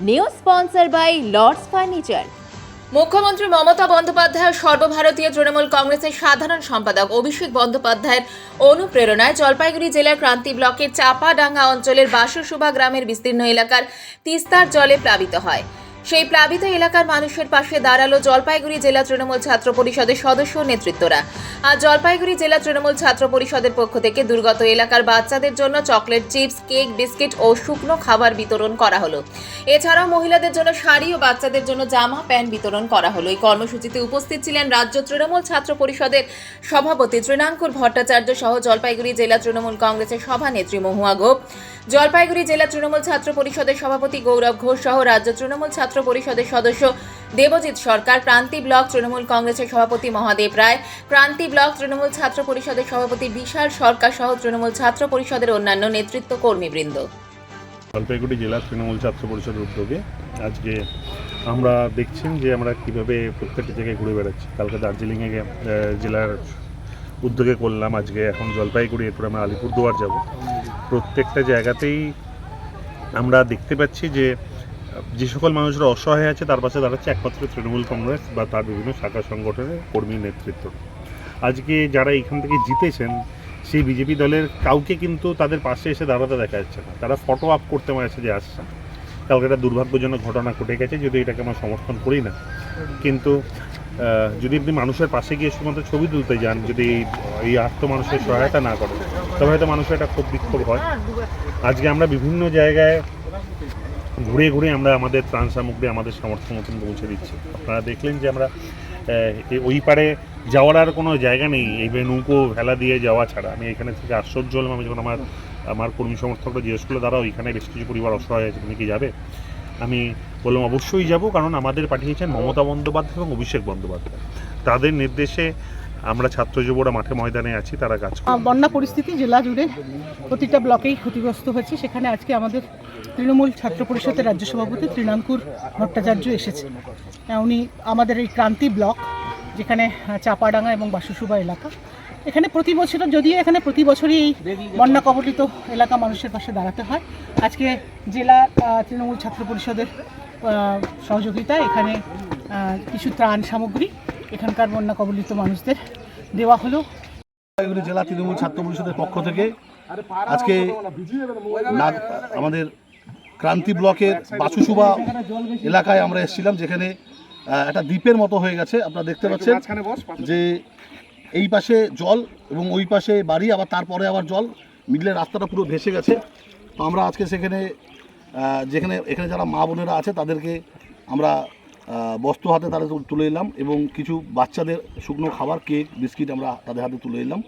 New sponsor by Lords furniture মুখ্যমন্ত্রী মমতা বন্দ্যোপাধ্যায় সর্বভারতীয় তৃণমূল কংগ্রেসের সাধারণ সম্পাদক অভিষেক বন্দ্যোপাধ্যায়ের অনুপ্রেরণায় জলপাইগুড়ি জেলার ক্রান্তি ব্লকের চাপাডাঙ্গা অঞ্চলের বাসুসুবা গ্রামের বিস্তীর্ণ এলাকার তিস্তার জলে প্লাবিত হয়। সেই প্লাবিত এলাকার মানুষের পাশে দাঁড়াল জলপাইগুড়ি জেলা তৃণমূল ছাত্র পরিষদের সদস্য নেতৃত্বরা। আজ জলপাইগুড়ি জেলা তৃণমূল ছাত্র পরিষদের পক্ষ থেকে দুর্গত এলাকার বাচ্চাদের জন্য চকলেট চিপস, কেক, বিস্কিট ও শুকনো খাবার বিতরণ করা হলো। এছাড়াও মহিলাদের জন্য শাড়ি ও বাচ্চাদের জন্য জামা, প্যান্ট বিতরণ করা হলো। এই কর্মসূচিতে উপস্থিত ছিলেন রাজ্য তৃণমূল ছাত্র পরিষদের সভাপতি তৃণাঙ্কুর ভট্টাচার্য সহ জলপাইগুড়ি জেলা তৃণমূল কংগ্রেসের সভানেত্রী মহুয়া গোপ। জলপাইগুড়ি জেলা তৃণমূল ছাত্র পরিষদের সভাপতি গৌরব ঘোষ সহ রাজ্য তৃণমূল ছাত্র পরিষদের সদস্য দেবজিৎ সরকার প্রান্তি ব্লক তৃণমূল কংগ্রেসের সভাপতি মহাদেব রায় প্রান্তি ব্লক তৃণমূল ছাত্র পরিষদের সভাপতি বিশাল সরকার সহ তৃণমূল ছাত্র পরিষদের অন্যান্য নেতৃত্ব কর্মীবৃন্দ। জলপাইগুড়ি জেলা তৃণমূল ছাত্র পরিষদের উদ্যোগে আজকে আমরা দেখছেন যে আমরা কীভাবে প্রত্যেকটি জায়গায় ঘুরে বেড়াচ্ছি। কালকে দার্জিলিংয়ে জেলার উদ্যোগে করলাম। আজকে এখন জলপাইগুড়ি, এরপর আমরা আলিপুরদুয়ার যাব। প্রত্যেকটা জায়গাতেই আমরা দেখতে পাচ্ছি যে যে সকল মানুষরা অসহায় আছে, তার পাশে দাঁড়াচ্ছে একমাত্র তৃণমূল কংগ্রেস বা তার বিভিন্ন শাখা সংগঠনের কর্মী নেতৃত্ব। আজকে যারা এখান থেকে জিতেছেন, সেই বিজেপি দলের কাউকে কিন্তু তাদের পাশে এসে দাঁড়াতে দেখা যাচ্ছে না। তারা ফটো আপ করতে মেসেজে আসছে কালকে একটা দুর্ভাগ্যজনক ঘটনা ঘটে গেছে, যদি এটাকে আমরা সমর্থন করি না। কিন্তু যদি আপনি মানুষের পাশে গিয়ে শুধুমাত্র ছবি তুলতে যান, যদি এই- আত্ম মানুষের সহায়তা না করে তবে হয়তো মানুষের একটা খুব বিক্ষোভ হয়। আজকে আমরা বিভিন্ন জায়গায় ঘুরে ঘুরে আমরা আমাদের ত্রাণ সামগ্রী, আমাদের সামর্থ্য মতন পৌঁছে দিচ্ছি। আপনারা দেখলেন যে আমরা ওই পারে যাওয়ার আর কোনো জায়গা নেই। এই নৌকো, ভেলা দিয়ে যাওয়া ছাড়া। আমি এখানে থেকে আশ্চর্য হলাম। আমি যখন আমার আমার কর্মী সমর্থকরা জিজ্ঞেস করল, দাঁড়াও ওইখানে বেশ কিছু পরিবার অসহায় আছে, তুমি কি যাবে? আমি বললাম, অবশ্যই যাব। কারণ আমাদের পাঠিয়েছেন মমতা বন্দ্যোপাধ্যায় এবং অভিষেক বন্দ্যোপাধ্যায়। তাদের নির্দেশে আমরা ছাত্র যুবরা মাঠে ময়দানে আছি, তারা কাজ বন্যা পরিস্থিতি জেলা জুড়ে প্রতিটা ব্লকেই ক্ষতিগ্রস্ত হয়েছে। সেখানে আজকে আমাদের তৃণমূল ছাত্র পরিষদের রাজ্য সভাপতি তৃণাঙ্কুর ভট্টাচার্য এসেছে। উনি আমাদের এই ক্রান্তি ব্লক, যেখানে চাপাডাঙ্গা এবং বাসুসুবা এলাকা। এখানে প্রতি বছর, যদিও এখানে প্রতি বছরই এই বন্যা কবলিত এলাকা মানুষের পাশে দাঁড়াতে হয়, আজকে জেলা তৃণমূল ছাত্র পরিষদের সহযোগিতায় এখানে কিছু ত্রাণ সামগ্রী এখানকার বন্যা কবলিত মানুষদের দেওয়া হলো। জলপাইগুড়ি জেলা তৃণমূল ছাত্র পরিষদের পক্ষ থেকে আজকে আমাদের ক্রান্তি ব্লকের বাচুসুবা এলাকায় আমরা এসেছিলাম, যেখানে একটা দ্বীপের মতো হয়ে গেছে। আপনারা দেখতে পাচ্ছেন যে এই পাশে জল এবং ওই পাশে বাড়ি, আবার তারপরে আবার জল। মিডলে রাস্তাটা পুরো ভেসে গেছে। তো আমরা আজকে সেখানে যেখানে, এখানে যারা মা বোনেরা আছে, তাদেরকে আমরা বস্ত্র হাতে তাদের তুলে এলাম এবং কিছু বাচ্চাদের শুকনো খাবার, কেক, বিস্কিট আমরা তাদের হাতে তুলে এলাম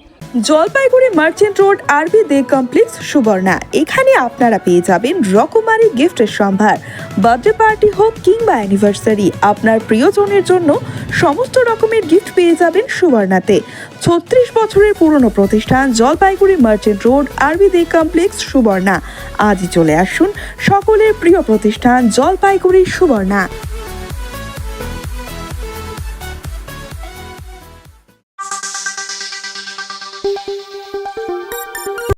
জলপাইগুড়ি মার্চেন্ট রোড, আরবি দে কমপ্লেক্স, সুবর্ণা। এখানে আপনারা পেয়ে যাবেন রকমারি গিফটের সম্ভার। বার্থডে পার্টি হোক কিংবা অ্যানিভার্সারি আপনার প্রিয়জনের জন্য সমস্ত রকমের গিফট পেয়ে যাবেন সুবর্ণাতে। ছত্রিশ বছরের পুরনো প্রতিষ্ঠান জলপাইগুড়ি মার্চেন্ট রোড, আরবি দে কমপ্লেক্স, সুবর্ণা। আজই চলে আসুন সকলের প্রিয় প্রতিষ্ঠান জলপাইগুড়ি, সুবর্ণা।